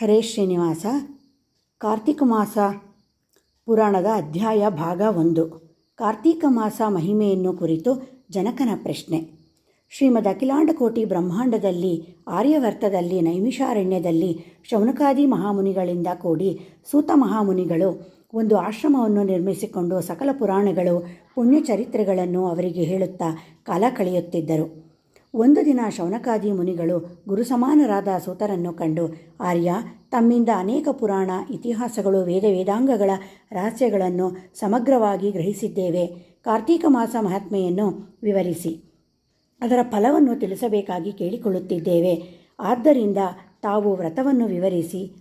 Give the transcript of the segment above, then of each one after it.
ಹರೇ ಶ್ರೀನಿವಾಸ. ಕಾರ್ತಿಕ ಮಾಸ ಪುರಾಣದ ಅಧ್ಯಾಯ ಭಾಗ ಒಂದು. ಕಾರ್ತೀಕ ಮಾಸ ಮಹಿಮೆಯನ್ನು ಕುರಿತು ಜನಕನ ಪ್ರಶ್ನೆ. ಶ್ರೀಮದ್ ಅಖಿಲಾಂಡಕೋಟಿ ಬ್ರಹ್ಮಾಂಡದಲ್ಲಿ ಆರ್ಯವರ್ತದಲ್ಲಿ ನೈಮಿಷಾರಣ್ಯದಲ್ಲಿ ಶೌನಕಾದಿ ಮಹಾಮುನಿಗಳಿಂದ ಕೂಡಿ ಸೂತ ಮಹಾಮುನಿಗಳು ಒಂದು ಆಶ್ರಮವನ್ನು ನಿರ್ಮಿಸಿಕೊಂಡು ಸಕಲ ಪುರಾಣಗಳು, ಪುಣ್ಯಚರಿತ್ರೆಗಳನ್ನು ಅವರಿಗೆ ಹೇಳುತ್ತಾ ಕಾಲ ಕಳೆಯುತ್ತಿದ್ದರು. ಒಂದು ದಿನ ಶೌನಕಾದಿ ಮುನಿಗಳು ಗುರುಸಮಾನರಾದ ಸೂತರನ್ನು ಕಂಡು, ಆರ್ಯ, ತಮ್ಮಿಂದ ಅನೇಕ ಪುರಾಣ, ಇತಿಹಾಸಗಳು ವೇದ ವೇದಾಂಗಗಳ ರಹಸ್ಯಗಳನ್ನು ಸಮಗ್ರವಾಗಿ ಗ್ರಹಿಸಿದ್ದೇವೆ. ಕಾರ್ತೀಕ ಮಾಸ ಮಹಾತ್ಮೆಯನ್ನು ವಿವರಿಸಿ. ಅದರ ಫಲವನ್ನು ತಿಳಿಸಬೇಕಾಗಿ ಕೇಳಿಕೊಳ್ಳುತ್ತಿದ್ದೇವೆ. ಆದ್ದರಿಂದ ತಾವು ವ್ರತವನ್ನು ವಿವರಿಸಿ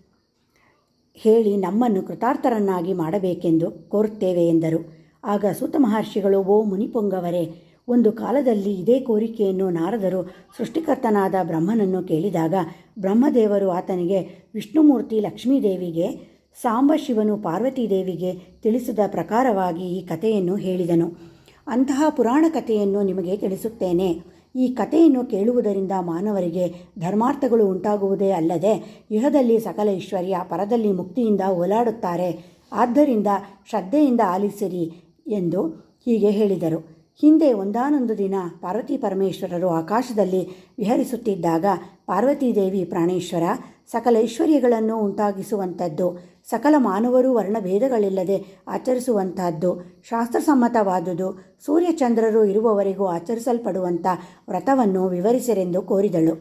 ಹೇಳಿ ನಮ್ಮನ್ನು ಕೃತಾರ್ಥರನ್ನಾಗಿ ಮಾಡಬೇಕೆಂದು ಕೋರುತ್ತೇವೆ ಎಂದರು. ಆಗ ಸೂತ ಮಹರ್ಷಿಗಳು, ಓ ಮುನಿಪೊಂಗವರೇ ಒಂದು ಕಾಲದಲ್ಲಿ ಇದೇ ಕೋರಿಕೆಯನ್ನು ನಾರದರು ಸೃಷ್ಟಿಕರ್ತನಾದ ಬ್ರಹ್ಮನನ್ನು ಕೇಳಿದಾಗ ಬ್ರಹ್ಮದೇವರು ಆತನಿಗೆ, ವಿಷ್ಣುಮೂರ್ತಿ ಲಕ್ಷ್ಮೀದೇವಿಗೆ, ಸಾಂಬಶಿವನು ಪಾರ್ವತೀದೇವಿಗೆ ತಿಳಿಸಿದ ಪ್ರಕಾರವಾಗಿ ಈ ಕಥೆಯನ್ನು ಹೇಳಿದನು. ಅಂತಹ ಪುರಾಣ ಕಥೆಯನ್ನು ನಿಮಗೆ ತಿಳಿಸುತ್ತೇನೆ. ಈ ಕಥೆಯನ್ನು ಕೇಳುವುದರಿಂದ ಮಾನವರಿಗೆ ಧರ್ಮಾರ್ಥಗಳು ಉಂಟಾಗುವುದೇ ಅಲ್ಲದೆ ಇಹದಲ್ಲಿ ಸಕಲ ಐಶ್ವರ್ಯ, ಪರದಲ್ಲಿ ಮುಕ್ತಿಯಿಂದ ಓಲಾಡುತ್ತಾರೆ. ಆದ್ದರಿಂದ ಶ್ರದ್ಧೆಯಿಂದ ಆಲಿಸಿರಿ ಎಂದು ಹೀಗೆ ಹೇಳಿದರು. ಹಿಂದೆ ಒಂದಾನೊಂದು ದಿನ ಪಾರ್ವತಿ ಪರಮೇಶ್ವರರು ಆಕಾಶದಲ್ಲಿ ವಿಹರಿಸುತ್ತಿದ್ದಾಗ ಪಾರ್ವತೀದೇವಿ ಪ್ರಾಣೇಶ್ವರ, ಸಕಲ ಐಶ್ವರ್ಯಗಳನ್ನು ಉಂಟಾಗಿಸುವಂಥದ್ದು, ಸಕಲ ಮಾನವರು ವರ್ಣಭೇದಗಳಿಲ್ಲದೆ ಆಚರಿಸುವಂತಹದ್ದು ಶಾಸ್ತ್ರಸಮ್ಮತವಾದುದು, ಸೂರ್ಯಚಂದ್ರರು ಇರುವವರೆಗೂ ಆಚರಿಸಲ್ಪಡುವಂಥ ವ್ರತವನ್ನು ವಿವರಿಸಿರೆಂದು ಕೋರಿದಳು.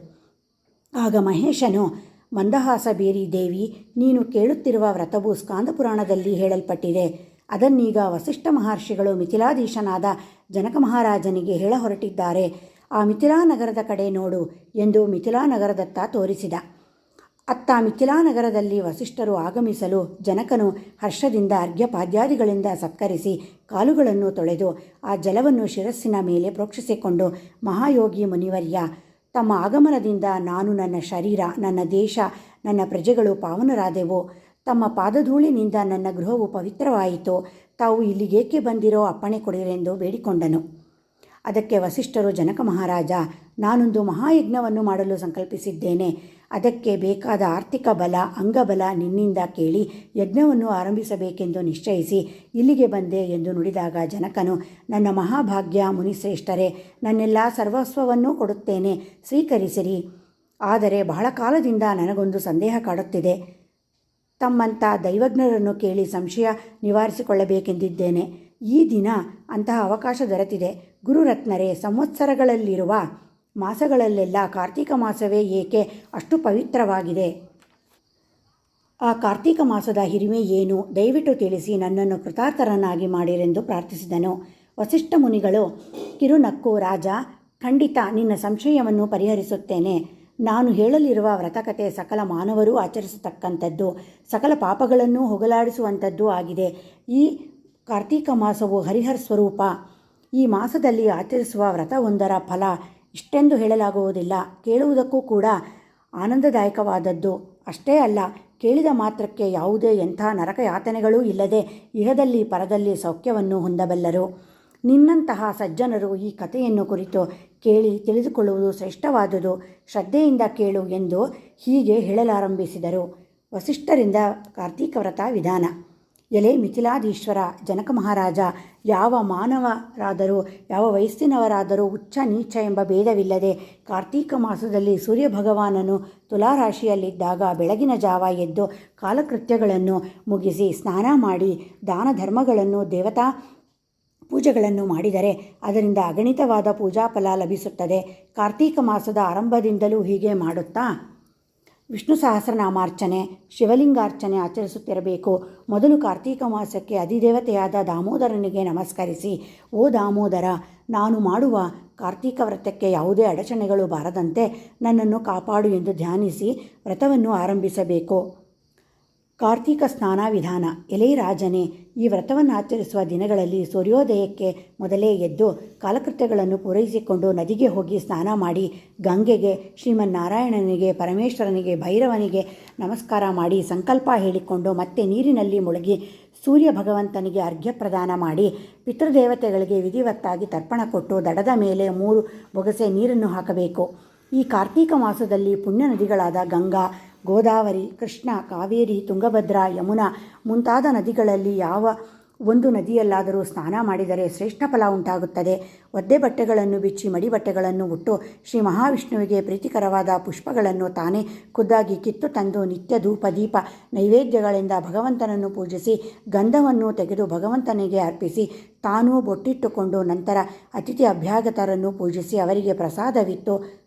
ಆಗ ಮಹೇಶನು, ಮಂದಹಾಸ ಬೀರಿ ದೇವಿ, ನೀನು ಕೇಳುತ್ತಿರುವ ವ್ರತವು ಸ್ಕಾಂದಪುರಾಣದಲ್ಲಿ ಹೇಳಲ್ಪಟ್ಟಿದೆ. ಅದನ್ನೀಗ ವಸಿಷ್ಠ ಮಹರ್ಷಿಗಳು ಮಿಥಿಲಾಧೀಶನಾದ ಜನಕ ಮಹಾರಾಜನಿಗೆ ಹೇಳ ಹೊರಟಿದ್ದಾರೆ. ಆ ಮಿಥಿಲಾ ನಗರದ ಕಡೆ ನೋಡು ಎಂದು ಮಿಥಿಲಾ ನಗರದತ್ತ ತೋರಿಸಿದ. ಅತ್ತ ಮಿಥಿಲಾ ನಗರದಲ್ಲಿ ವಸಿಷ್ಠರು ಆಗಮಿಸಲು ಜನಕನು ಹರ್ಷದಿಂದ ಅರ್ಘ್ಯಪಾದ್ಯಾದಿಗಳಿಂದ ಸತ್ಕರಿಸಿ ಕಾಲುಗಳನ್ನು ತೊಳೆದು ಆ ಜಲವನ್ನು ಶಿರಸ್ಸಿನ ಮೇಲೆ ಪ್ರೋಕ್ಷಿಸಿಕೊಂಡು, ಮಹಾಯೋಗಿ ಮುನಿವರ್ಯ, ತಮ್ಮ ಆಗಮನದಿಂದ ನಾನು ನನ್ನ ಶರೀರ, ನನ್ನ ದೇಶ, ನನ್ನ ಪ್ರಜೆಗಳು ಪಾವನರಾದೆವು. ತಮ್ಮ ಪಾದಧೂಳಿನಿಂದ ನನ್ನ ಗೃಹವು ಪವಿತ್ರವಾಯಿತು. ತಾವು ಇಲ್ಲಿಗೇಕೆ ಬಂದಿರೋ ಅಪ್ಪಣೆ ಕೊಡಿರೆಂದು ಬೇಡಿಕೊಂಡನು. ಅದಕ್ಕೆ ವಸಿಷ್ಠರು, ಜನಕ ಮಹಾರಾಜ, ನಾನೊಂದು ಮಹಾಯಜ್ಞವನ್ನು ಮಾಡಲು ಸಂಕಲ್ಪಿಸಿದ್ದೇನೆ. ಅದಕ್ಕೆ ಬೇಕಾದ ಆರ್ಥಿಕ ಬಲ, ಅಂಗಬಲ ನಿನ್ನಿಂದ ಕೇಳಿ ಯಜ್ಞವನ್ನು ಆರಂಭಿಸಬೇಕೆಂದು ನಿಶ್ಚಯಿಸಿ ಇಲ್ಲಿಗೆ ಬಂದೆ ಎಂದು ನುಡಿದಾಗ ಜನಕನು, ನನ್ನ ಮಹಾಭಾಗ್ಯ ಮುನಿಶ್ರೇಷ್ಠರೇ, ನನ್ನೆಲ್ಲ ಸರ್ವಸ್ವವನ್ನೂ ಕೊಡುತ್ತೇನೆ. ಸ್ವೀಕರಿಸಿರಿ. ಆದರೆ ಬಹಳ ಕಾಲದಿಂದ ನನಗೊಂದು ಸಂದೇಹ ಕಾಡುತ್ತಿದೆ. ತಮ್ಮಂಥ ದೈವಜ್ಞರನ್ನು ಕೇಳಿ ಸಂಶಯ ನಿವಾರಿಸಿಕೊಳ್ಳಬೇಕೆಂದಿದ್ದೇನೆ. ಈ ದಿನ ಅಂತಹ ಅವಕಾಶ ದೊರೆತಿದೆ. ಗುರುರತ್ನರೇ, ಸಂವತ್ಸರಗಳಲ್ಲಿರುವ ಮಾಸಗಳಲ್ಲೆಲ್ಲ ಕಾರ್ತೀಕ ಮಾಸವೇ ಏಕೆ ಅಷ್ಟು ಪವಿತ್ರವಾಗಿದೆ? ಆ ಕಾರ್ತೀಕ ಮಾಸದ ಹಿರಿಮೆ ಏನು? ದಯವಿಟ್ಟು ತಿಳಿಸಿ ನನ್ನನ್ನು ಕೃತಾರ್ಥರನ್ನಾಗಿ ಮಾಡಿರೆಂದು ಪ್ರಾರ್ಥಿಸಿದನು. ವಸಿಷ್ಠ ಮುನಿಗಳು, ಕಿರುನಕ್ಕು ರಾಜ, ಖಂಡಿತ ನಿನ್ನ ಸಂಶಯವನ್ನು ಪರಿಹರಿಸುತ್ತೇನೆ. ನಾನು ಹೇಳಲಿರುವ ವ್ರತಕತೆ ಸಕಲ ಮಾನವರೂ ಆಚರಿಸತಕ್ಕಂಥದ್ದು, ಸಕಲ ಪಾಪಗಳನ್ನು ಹೋಗಲಾಡಿಸುವಂಥದ್ದು ಆಗಿದೆ. ಈ ಕಾರ್ತೀಕ ಮಾಸವು ಹರಿಹರ ಸ್ವರೂಪ. ಈ ಮಾಸದಲ್ಲಿ ಆಚರಿಸುವ ವ್ರತವೊಂದರ ಫಲ ಇಷ್ಟೆಂದು ಹೇಳಲಾಗುವುದಿಲ್ಲ. ಕೇಳುವುದಕ್ಕೂ ಕೂಡ ಆನಂದದಾಯಕವಾದದ್ದು. ಅಷ್ಟೇ ಅಲ್ಲ, ಕೇಳಿದ ಮಾತ್ರಕ್ಕೆ ಯಾವುದೇ ಎಂಥ ನರಕ ಯಾತನೆಗಳೂ ಇಲ್ಲದೆ ಇಹದಲ್ಲಿ ಪರದಲ್ಲಿ ಸೌಖ್ಯವನ್ನು ಹೊಂದಬಲ್ಲರು. ನಿನ್ನಂತಹ ಸಜ್ಜನರು ಈ ಕಥೆಯನ್ನು ಕುರಿತು ಕೇಳಿ ತಿಳಿದುಕೊಳ್ಳುವುದು ಶ್ರೇಷ್ಠವಾದುದು, ಶ್ರದ್ಧೆಯಿಂದ ಕೇಳು ಎಂದು ಹೀಗೆ ಹೇಳಲಾರಂಭಿಸಿದರು. ವಸಿಷ್ಠರಿಂದ ಕಾರ್ತೀಕ ವ್ರತ ವಿಧಾನ. ಎಲೆ ಮಿಥಿಲಾದೀಶ್ವರ ಜನಕ ಮಹಾರಾಜ, ಯಾವ ಮಾನವರಾದರೂ, ಯಾವ ವಯಸ್ಸಿನವರಾದರೂ ಉಚ್ಚ ನೀಚ ಎಂಬ ಭೇದವಿಲ್ಲದೆ ಕಾರ್ತೀಕ ಮಾಸದಲ್ಲಿ ಸೂರ್ಯ ಭಗವಾನನು ತುಲಾರಾಶಿಯಲ್ಲಿದ್ದಾಗ ಬೆಳಗಿನ ಜಾವ ಎದ್ದು ಕಾಲಕೃತ್ಯಗಳನ್ನು ಮುಗಿಸಿ ಸ್ನಾನ ಮಾಡಿ ದಾನ ಧರ್ಮಗಳನ್ನು ದೇವತಾ ಪೂಜೆಗಳನ್ನು ಮಾಡಿದರೆ ಅದರಿಂದ ಅಗಣಿತವಾದ ಪೂಜಾ ಫಲ ಲಭಿಸುತ್ತದೆ. ಕಾರ್ತೀಕ ಮಾಸದ ಆರಂಭದಿಂದಲೂ ಹೀಗೆ ಮಾಡುತ್ತಾ? ವಿಷ್ಣು ಸಹಸ್ರನಾಮಾರ್ಚನೆ, ಶಿವಲಿಂಗಾರ್ಚನೆ ಆಚರಿಸುತ್ತಿರಬೇಕು. ಮೊದಲು ಕಾರ್ತೀಕ ಮಾಸಕ್ಕೆ ಅಧಿದೇವತೆಯಾದ ದಾಮೋದರನಿಗೆ ನಮಸ್ಕರಿಸಿ, ಓ ದಾಮೋದರ, ನಾನು ಮಾಡುವ ಕಾರ್ತೀಕ ವ್ರತಕ್ಕೆ ಯಾವುದೇ ಅಡಚಣೆಗಳು ಬಾರದಂತೆ ನನ್ನನ್ನು ಕಾಪಾಡು ಎಂದು ಧ್ಯಾನಿಸಿ ವ್ರತವನ್ನು ಆರಂಭಿಸಬೇಕು. ಕಾರ್ತೀಕ ಸ್ನಾನ ವಿಧಾನ. ಎಲೆ ರಾಜನೇ ಈ ವ್ರತವನ್ನು ಆಚರಿಸುವ ದಿನಗಳಲ್ಲಿ ಸೂರ್ಯೋದಯಕ್ಕೆ ಮೊದಲೇ ಎದ್ದು ಕಾಲಕೃತ್ಯಗಳನ್ನು ಪೂರೈಸಿಕೊಂಡು ನದಿಗೆ ಹೋಗಿ ಸ್ನಾನ ಮಾಡಿ, ಗಂಗೆಗೆ, ಶ್ರೀಮನ್ನಾರಾಯಣನಿಗೆ, ಪರಮೇಶ್ವರನಿಗೆ, ಭೈರವನಿಗೆ ನಮಸ್ಕಾರ ಮಾಡಿ, ಸಂಕಲ್ಪ ಹೇಳಿಕೊಂಡು ಮತ್ತೆ ನೀರಿನಲ್ಲಿ ಮುಳುಗಿ ಸೂರ್ಯ ಭಗವಂತನಿಗೆ ಅರ್ಘ್ಯ ಪ್ರದಾನ ಮಾಡಿ, ಪಿತೃದೇವತೆಗಳಿಗೆ ವಿಧಿವತ್ತಾಗಿ ತರ್ಪಣ ಕೊಟ್ಟು ದಡದ ಮೇಲೆ ಮೂರು ಬೊಗಸೆ ನೀರನ್ನು ಹಾಕಬೇಕು. ಈ ಕಾರ್ತೀಕ ಮಾಸದಲ್ಲಿ ಪುಣ್ಯ ನದಿಗಳಾದ ಗಂಗಾ ಗೋದಾವರಿ, ಕೃಷ್ಣ, ಕಾವೇರಿ, ತುಂಗಭದ್ರಾ, ಯಮುನಾ ಮುಂತಾದ ನದಿಗಳಲ್ಲಿ ಯಾವ ಒಂದು ನದಿಯಲ್ಲಾದರೂ ಸ್ನಾನ ಮಾಡಿದರೆ ಶ್ರೇಷ್ಠ ಫಲ ಉಂಟಾಗುತ್ತದೆ. ಒದ್ದೆ ಬಟ್ಟೆಗಳನ್ನು ಬಿಚ್ಚಿ ಮಡಿ ಬಟ್ಟೆಗಳನ್ನು ಉಟ್ಟು ಶ್ರೀ ಮಹಾವಿಷ್ಣುವಿಗೆ ಪ್ರೀತಿಕರವಾದ ಪುಷ್ಪಗಳನ್ನು ತಾನೇ ಖುದ್ದಾಗಿ ಕಿತ್ತು ತಂದು ನಿತ್ಯ ಧೂಪ, ದೀಪ, ನೈವೇದ್ಯಗಳಿಂದ ಭಗವಂತನನ್ನು ಪೂಜಿಸಿ ಗಂಧವನ್ನು ತೆಗೆದು ಭಗವಂತನಿಗೆ ಅರ್ಪಿಸಿ ತಾನೂ ಬೊಟ್ಟಿಟ್ಟುಕೊಂಡು ನಂತರ ಅತಿಥಿ ಅಭ್ಯಾಗತರನ್ನು ಪೂಜಿಸಿ ಅವರಿಗೆ ಪ್ರಸಾದವಿತ್ತು.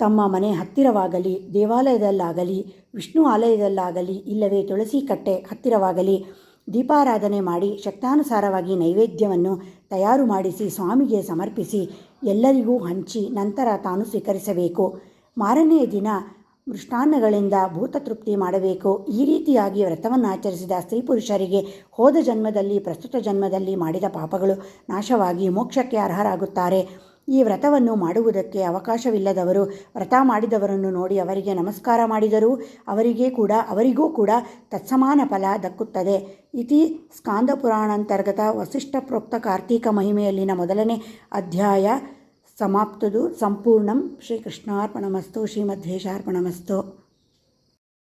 ತಮ್ಮ ಮನೆ ಹತ್ತಿರವಾಗಲಿ, ದೇವಾಲಯದಲ್ಲಾಗಲಿ, ವಿಷ್ಣು ಆಲಯದಲ್ಲಾಗಲಿ, ಇಲ್ಲವೇ ತುಳಸಿ ಕಟ್ಟೆ ಹತ್ತಿರವಾಗಲಿ, ದೀಪಾರಾಧನೆ ಮಾಡಿ ಶಕ್ತಾನುಸಾರವಾಗಿ ನೈವೇದ್ಯವನ್ನು ತಯಾರು ಮಾಡಿಸಿ ಸ್ವಾಮಿಗೆ ಸಮರ್ಪಿಸಿ ಎಲ್ಲರಿಗೂ ಹಂಚಿ ನಂತರ ತಾನು ಸ್ವೀಕರಿಸಬೇಕು. ಮಾರನೆಯ ದಿನ ಮೃಷ್ಟಾನ್ನಗಳಿಂದ ಭೂತತೃಪ್ತಿ ಮಾಡಬೇಕು. ಈ ರೀತಿಯಾಗಿ ವ್ರತವನ್ನು ಆಚರಿಸಿದ ಸ್ತ್ರೀ ಪುರುಷರಿಗೆ ಹೋದ ಜನ್ಮದಲ್ಲಿ, ಪ್ರಸ್ತುತ ಜನ್ಮದಲ್ಲಿ ಮಾಡಿದ ಪಾಪಗಳು ನಾಶವಾಗಿ ಮೋಕ್ಷಕ್ಕೆ ಅರ್ಹರಾಗುತ್ತಾರೆ. ಈ ವ್ರತವನ್ನು ಮಾಡುವುದಕ್ಕೆ ಅವಕಾಶವಿಲ್ಲದವರು ವ್ರತ ಮಾಡಿದವರನ್ನು ನೋಡಿ ಅವರಿಗೆ ನಮಸ್ಕಾರ ಮಾಡಿದರೂ ಅವರಿಗೆ ಕೂಡ, ಅವರಿಗೂ ಕೂಡ ತತ್ಸಮಾನ ಫಲ ದಕ್ಕುತ್ತದೆ. ಇತಿ ಸ್ಕಾಂದ ಪುರಾಣಾಂತರ್ಗತ ವಸಿಷ್ಠ ಪ್ರೋಕ್ತ ಕಾರ್ತೀಕ ಮಹಿಮೆಯಲ್ಲಿನ ಮೊದಲನೇ ಅಧ್ಯಾಯ ಸಮಾಪ್ತದು. ಸಂಪೂರ್ಣಂ ಶ್ರೀಕೃಷ್ಣಾರ್ಪಣಮಸ್ತು. ಶ್ರೀಮಧ್ವೇಶಾರ್ಪಣಮಸ್ತು